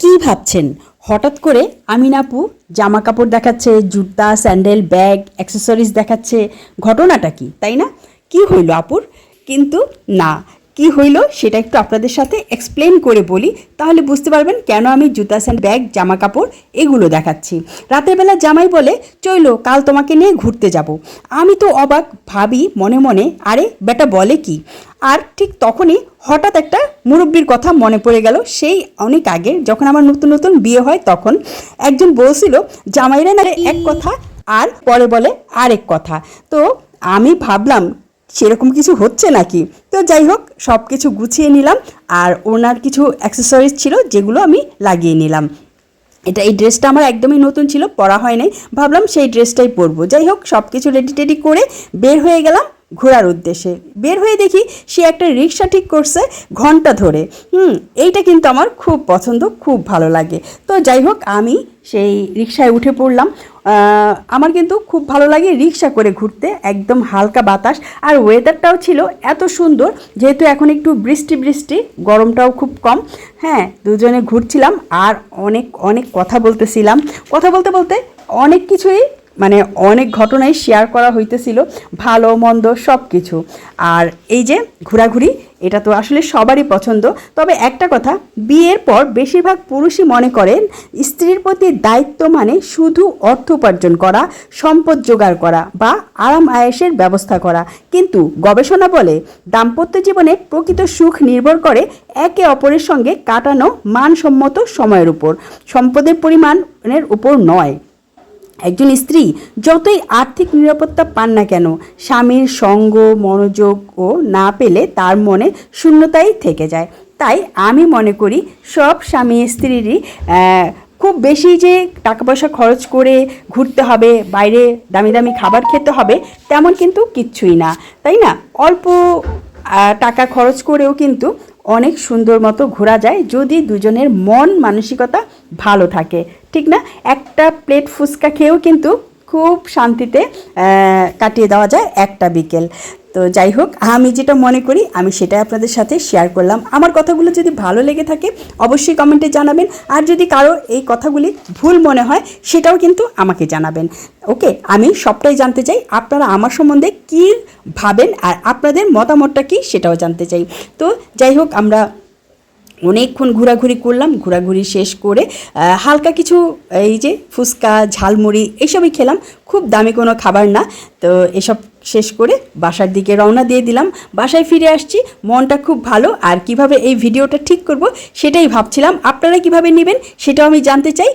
কি ভাবছেন? হঠাৎ করে আমিনাপু জামা কাপড় দেখাচ্ছে, জুতা, স্যান্ডেল, ব্যাগ, অ্যাক্সেসরিজ দেখাচ্ছে, ঘটনাটা কি? তাই না? কি হইল আপুর? কিন্তু না কি হইল সেটা একটু আপনাদের সাথে এক্সপ্লেন করে বলি। তাহলে বুঝতে পারবেন কেন আমি জুতা স্যান্ড ব্যাগ জামা কাপড় এগুলো দেখাচ্ছি। রাতের বেলা জামাই বলে, চইল, কাল তোমাকে নিয়ে ঘুরতে যাব। আমি তো অবাক, ভাবি, মনে মনে, আরে, বেটা বলে কি? আর ঠিক তখনই হঠাৎ একটা মুরব্বির কথা মনে পড়ে গেল। সেই অনেক আগে যখন আমার নতুন নতুন বিয়ে হয় তখন একজন বলছিল, জামাইরা না এক কথা আর পরে বলে আরেক কথা। তো আমি ভাবলাম সেরকম কিছু হচ্ছে নাকি? তো যাই হোক সব কিছু গুছিয়ে নিলাম আর ওনার কিছু অ্যাক্সেসরিজ ছিল যেগুলো আমি লাগিয়ে নিলাম। এটা এই ড্রেসটা আমার একদমই নতুন ছিল, পরা হয় নাই। ভাবলাম সেই ড্রেসটাই পরবো। যাই হোক সব কিছু রেডি টেডি করে বের হয়ে গেলাম। ঘোরার উদ্দেশ্যে। বের হয়ে দেখি সে একটা রিক্সা ঠিক করছে ঘণ্টা ধরে। হুম, এইটা কিন্তু আমার খুব পছন্দ, খুব ভালো লাগে। তো যাই হোক, আমি সেই রিক্সায় উঠে পড়লাম। আমার কিন্তু খুব ভালো লাগে রিক্সা করে ঘুরতে, একদম হালকা বাতাস। আর ওয়েদারটাও ছিল এত সুন্দর, যেহেতু এখন একটু বৃষ্টি বৃষ্টি, গরমটাও খুব কম। হ্যাঁ দুজনে ঘুরছিলাম আর অনেক অনেক কথা বলতেছিলাম। কথা বলতে বলতে অনেক কিছুই মানে অনেক ঘটনাই শেয়ার করা হইতেছিল, ভালো, মন্দ সব কিছু আর এই যে ঘোরাঘুরি, এটা তো আসলে সবারই পছন্দ। তবে একটা কথা, বিয়ের পর বেশিরভাগ পুরুষই মনে করেন, স্ত্রীর প্রতি দায়িত্ব মানে শুধু অর্থ উপার্জন করা, সম্পদ জোগাড় করা বা আরাম আয়েসের ব্যবস্থা করা। কিন্তু গবেষণা বলে, দাম্পত্য জীবনে প্রকৃত সুখ নির্ভর করে একে অপরের সঙ্গে কাটানো মানসম্মত সময়ের উপর। সম্পদের পরিমাণের উপর নয়। একজন স্ত্রী যতই আর্থিক নিরাপত্তা পান না কেন, স্বামীর সঙ্গ, মনোযোগ ও না পেলে তার মনে শূন্যতাই থেকে যায়। তাই আমি মনে করি সব স্বামী স্ত্রীরই খুব বেশি যে টাকা পয়সা খরচ করে ঘুরতে হবে, বাইরে দামি দামি খাবার খেতে হবে, তেমন কিন্তু কিচ্ছুই না। তাই না? অল্প টাকা খরচ করেও কিন্তু অনেক সুন্দর মতো ঘোরা যায় যদি দুজনের মন, মানসিকতা ভালো থাকে। ঠিক না? একটা প্লেট ফুচকা খেয়েও কিন্তু খুব শান্তিতে কাটিয়ে দেওয়া যায় একটা বিকেল। তো যাই হোক, আমি যেটা মনে করি, আমি সেটাই আপনাদের সাথে শেয়ার করলাম। আমার কথাগুলো যদি ভালো লেগে থাকে, অবশ্যই কমেন্টে জানাবেন। আর যদি কারও এই কথাগুলি ভুল মনে হয়, সেটাও কিন্তু আমাকে জানাবেন। ওকে, আমি সবটাই জানতে চাই, আপনারা আমার সম্বন্ধে কী ভাবেন আর আপনাদের মতামতটা কী, সেটাও জানতে চাই। তো যাই হোক, আমরা অনেকক্ষণ ঘোরাঘুরি করলাম, ঘোরাঘুরি শেষ করে হালকা কিছু, এই যে ফুচকা, ঝালমুড়ি এইসবই খেলাম। খুব দামি কোনো খাবার না। তো এসব শেষ করে বাসার দিকে রওনা দিয়ে দিলাম। বাসায় ফিরে আসছি। মনটা খুব ভালো। আর কীভাবে এই ভিডিওটা ঠিক করব সেটাই ভাবছিলাম। আপনারা কীভাবে নেবেন সেটাও আমি জানতে চাই।